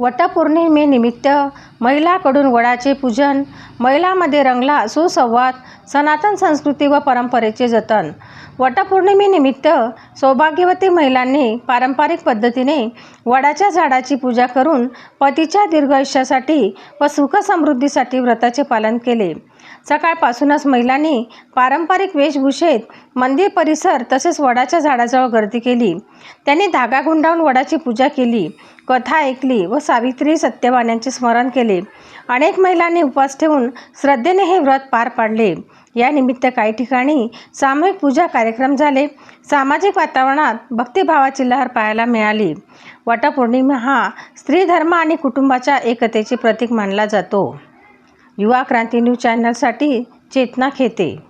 वटपौर्णिमेनिमित्त महिलाकडून वडाचे पूजन महिलांमध्ये रंगला सुसंवाद सनातन संस्कृती व परंपरेचे जतन. वटपौर्णिमेनिमित्त सौभाग्यवती महिलांनी पारंपरिक पद्धतीने वडाच्या झाडाची पूजा करून पतीच्या दीर्घ आयुष्यासाठी व सुखसमृद्धीसाठी व्रताचे पालन केले. सकाळपासूनच महिलांनी पारंपरिक वेशभूषेत मंदिर परिसर तसेच वडाच्या झाडाजवळ गर्दी केली. त्यांनी धागा गुंडावून वडाची पूजा केली. कथा ऐकली व सावित्री सत्यवान्यांचे स्मरण केले. अनेक महिलांनी उपवास ठेवून श्रद्धेने हे व्रत पार पाडले. या निमित्त काही ठिकाणी सामूहिक पूजा कार्यक्रम झाले. सामाजिक वातावरणात भक्तिभावाची लहर पाहायला मिळाली. वटपौर्णिमा हा स्त्री धर्म आणि कुटुंबाच्या एकतेचे प्रतीक मानला जातो. युवा क्रांती न्यूज चॅनलसाठी चेतना खेते.